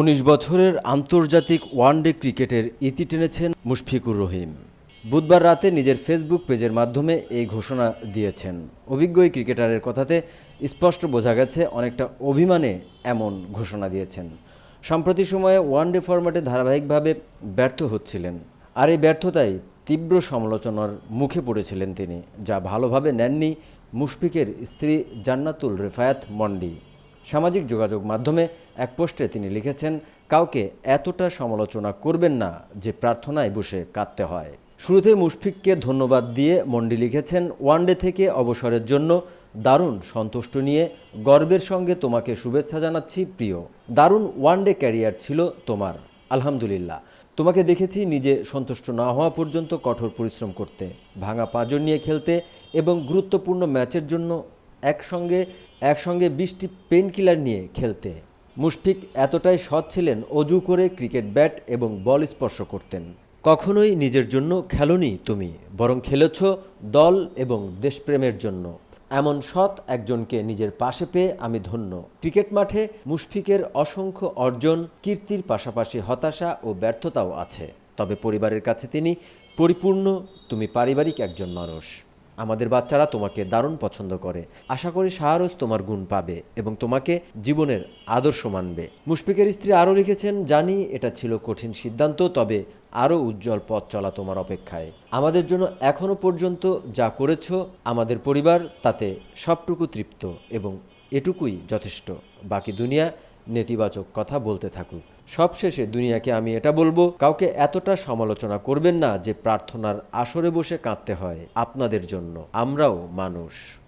উনিশ বছরের আন্তর্জাতিক ওয়ানডে ক্রিকেটের ইতি টেনেছেন মুশফিকুর রহিম। বুধবার রাতে নিজের ফেসবুক পেজের মাধ্যমে এই ঘোষণা দিয়েছেন। অভিজ্ঞ এই ক্রিকেটারের কথাতে স্পষ্ট বোঝা গেছে, অনেকটা অভিমানে এমন ঘোষণা দিয়েছেন। সাম্প্রতিক সময়ে ওয়ানডে ফরম্যাটে ধারাবাহিকভাবে ব্যর্থ হচ্ছিলেন। আর এই ব্যর্থতায় তীব্র সমালোচনার মুখে পড়েছিলেন তিনি, যা ভালোভাবে নেননি মুশফিকের স্ত্রী জান্নাতুল রেফায়াত মন্ডি। সামাজিক যোগাযোগ মাধ্যমে এক পোস্টে তিনি লিখেছেন, কাউকে এতটা সমালোচনা করবেন না যে প্রার্থনায় বসে কাঁদতে হয়। শুরুতে মুশফিককে ধন্যবাদ দিয়ে মন্ডি লিখেছেন ওয়ানডে থেকে অবসরের জন্য দারুণ সন্তুষ্ট নিয়ে গর্বের সঙ্গে তোমাকে শুভেচ্ছা জানাচ্ছি, প্রিয়। দারুণ ওয়ানডে ক্যারিয়ার ছিল তোমার। আলহামদুলিল্লাহ। তোমাকে দেখেছি নিজে সন্তুষ্ট না হওয়া পর্যন্ত কঠোর পরিশ্রম করতে, ভাঙা পাঁজর নিয়ে খেলতে এবং গুরুত্বপূর্ণ ম্যাচের জন্য একসঙ্গে একসঙ্গে বিশটি পেন কিলার নিয়ে খেলতে। মুশফিক এতটাই সৎ ছিলেন, অজু করে ক্রিকেট ব্যাট এবং বল স্পর্শ করতেন। কখনোই নিজের জন্য খেলোনি তুমি, বরং খেলেছ দল এবং দেশপ্রেমের জন্য। এমন সৎ একজনকে নিজের পাশে পেয়ে আমি ধন্য। ক্রিকেট মাঠে মুশফিকের অসংখ্য অর্জন, কীর্তির পাশাপাশি হতাশা ও ব্যর্থতাও আছে। তবে পরিবারের কাছে তিনি পরিপূর্ণ, তুমি পারিবারিক একজন মানুষ। আমাদের বাচ্চারা তোমাকে দারুণ পছন্দ করে। আশা করি শাহরোজ তোমার গুণ পাবে এবং তোমাকে জীবনের আদর্শ মানবে। মুশফিকের স্ত্রী আরও লিখেছেন, জানি এটা ছিল কঠিন সিদ্ধান্ত, তবে আরও উজ্জ্বল পথ চলা তোমার অপেক্ষায়। আমাদের জন্য এখনও পর্যন্ত যা করেছ, আমাদের পরিবার তাতে সবটুকু তৃপ্ত এবং এটুকুই যথেষ্ট। বাকি দুনিয়া নেতিবাচক কথা বলতে থাকুক। সবশেষে দুনিয়াকে আমি এটা বলব, কাউকে এতটা সমালোচনা করবেন না যে প্রার্থনার আসরে বসে কাঁদতে হয় আপনাদের জন্য। আমরাও মানুষ।